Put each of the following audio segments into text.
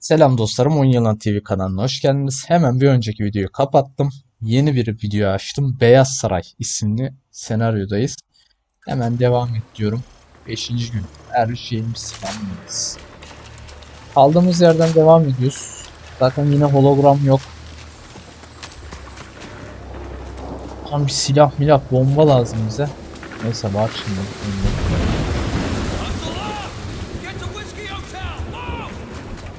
Selam dostlarım, 10 Yılan TV kanalına hoş geldiniz. Hemen bir önceki videoyu kapattım. Yeni bir video açtım. Beyaz Saray isimli senaryodayız. Hemen devam ediyorum. 5. gün. Her şeyimiz tamamız. Kaldığımız yerden devam ediyoruz. Zaten yine hologram yok. Tam bir silah milah bomba lazım bize. Neyse var şimdi. Get to Whiskey Hotel! Now!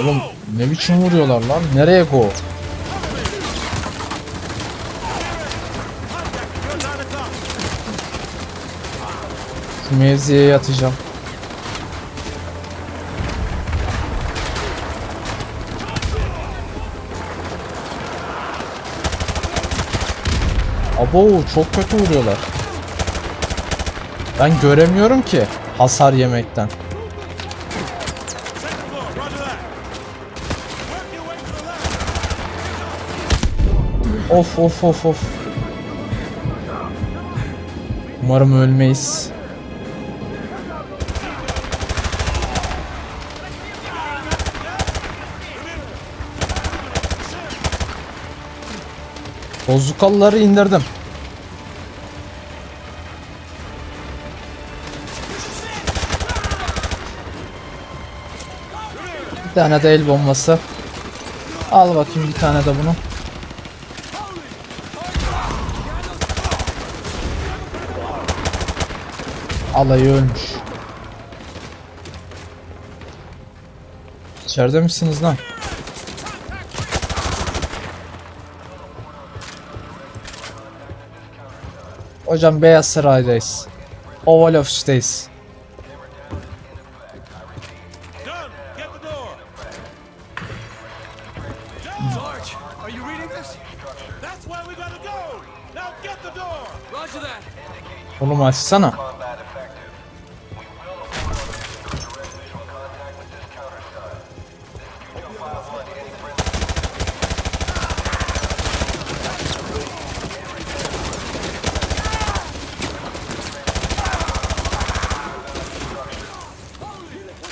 oğlum ne biçim vuruyorlar lan? Nereye go? Şu mevziye yatacağım. Abo çok kötü vuruyorlar. Ben göremiyorum ki hasar yemekten. Of of of of. Umarım ölmeyiz. Bozukalları indirdim. Tane de el bombası. Al bakayım bir tane de bunu. Alayı ölmüş. İçeride misiniz lan? Hocam Beyaz Saray'dayız. Oval Office'deyiz. Sarge, are you reading this? That's where we gotta go. Now get the door. Roger that. Oğlum açsana.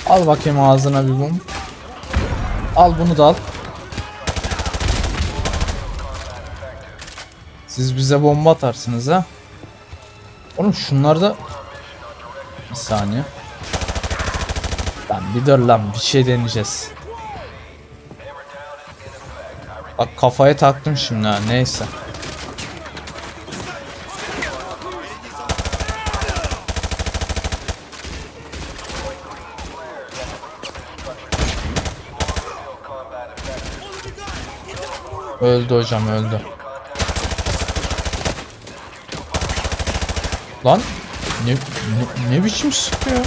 Al bakayım ağzına bir mum. Al bunu da al. Siz bize bomba atarsınız ha. Oğlum şunlar da... Bir saniye. Lan bir dur lan bir şey deneyeceğiz. Bak kafaya taktım şimdi ha neyse. Öldü hocam öldü. Lan ne, ne, ne biçim sıkıyor?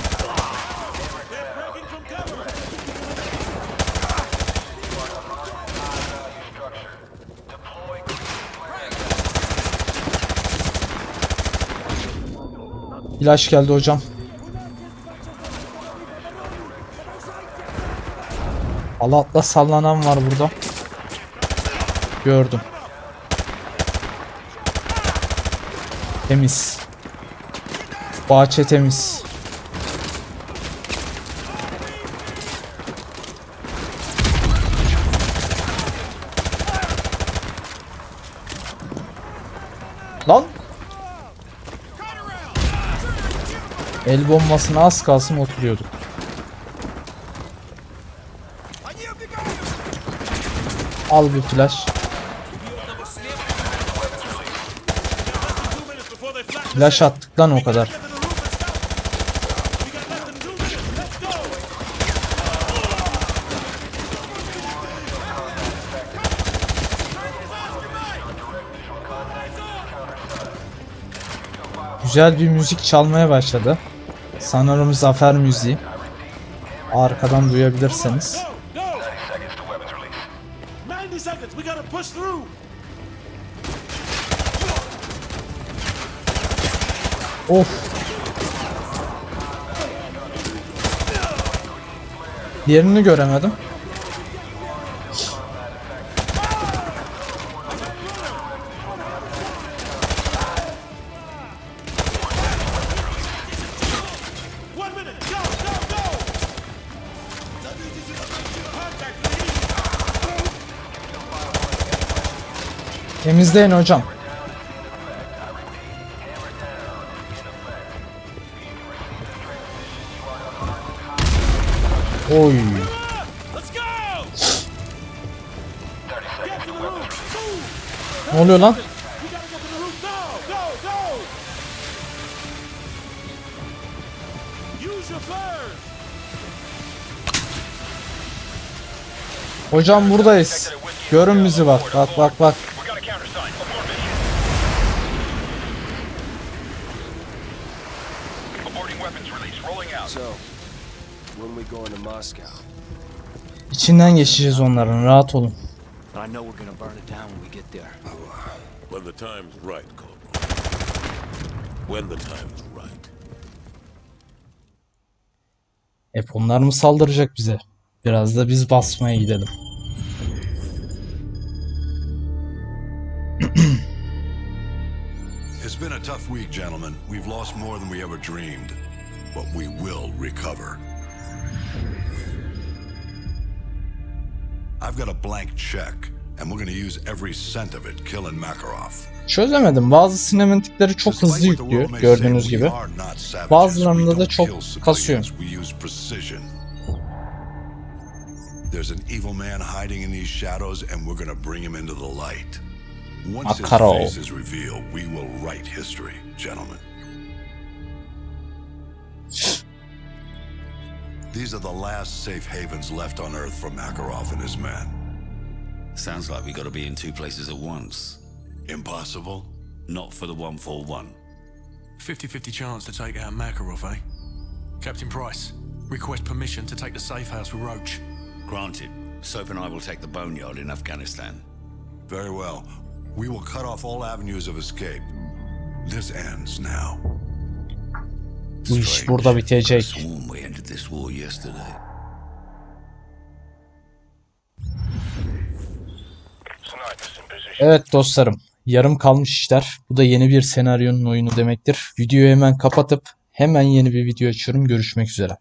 İlaç geldi hocam. Alatla sallanan var burada. Gördüm. Temiz. Bahçe temiz. Lan! El bombasına az kalsın oturuyorduk. Al bir flash. Flash attık lan o kadar. Güzel bir müzik çalmaya başladı. Sanırım zafer müziği. Arkadan duyabilirsiniz. Of. Diğerini göremedim. Temizleyin hocam. Oy. Ne oluyor lan? Hocam buradayız. Görün bizi bak. Bak bak bak. We got a countersign. Abort mission. Aborting weapons release. Rolling out. So, when we going to Moscow? İçinden geçeceğiz onların. Rahat olun. I know we're gonna burn it down when we get there. When the time's right, Corporal. When the time's right. Hep onlar mı saldıracak bize? Biraz da biz basmaya gidelim. It's been a tough week, gentlemen. We've lost more than we ever dreamed, but we will recover. I've got a blank check, and we're going to use every cent of it killing Makarov. Çözemedim. Bazı sinematikleri çok hızlı yüklüyor gördüğünüz gibi. Bazılarında da çok kasıyor. There's an evil man hiding in these shadows, and we're going to bring him into the light. Once his face is revealed, we will write history, gentlemen. These are the last safe havens left on Earth for Makarov and his men. Sounds like we gotta be in two places at once. Impossible? Not for the 141. 50-50 chance to take out Makarov, eh? Captain Price, request permission to take the safe house with Roach. Granted, Soap and I will take the boneyard in Afghanistan. Very well. We will cut off all avenues of escape. This ends now. Bu iş burada bitecek. Evet dostlarım. Yarım kalmış işler. Bu da yeni bir senaryonun oyunu demektir. Videoyu hemen kapatıp hemen yeni bir video açıyorum. Görüşmek üzere.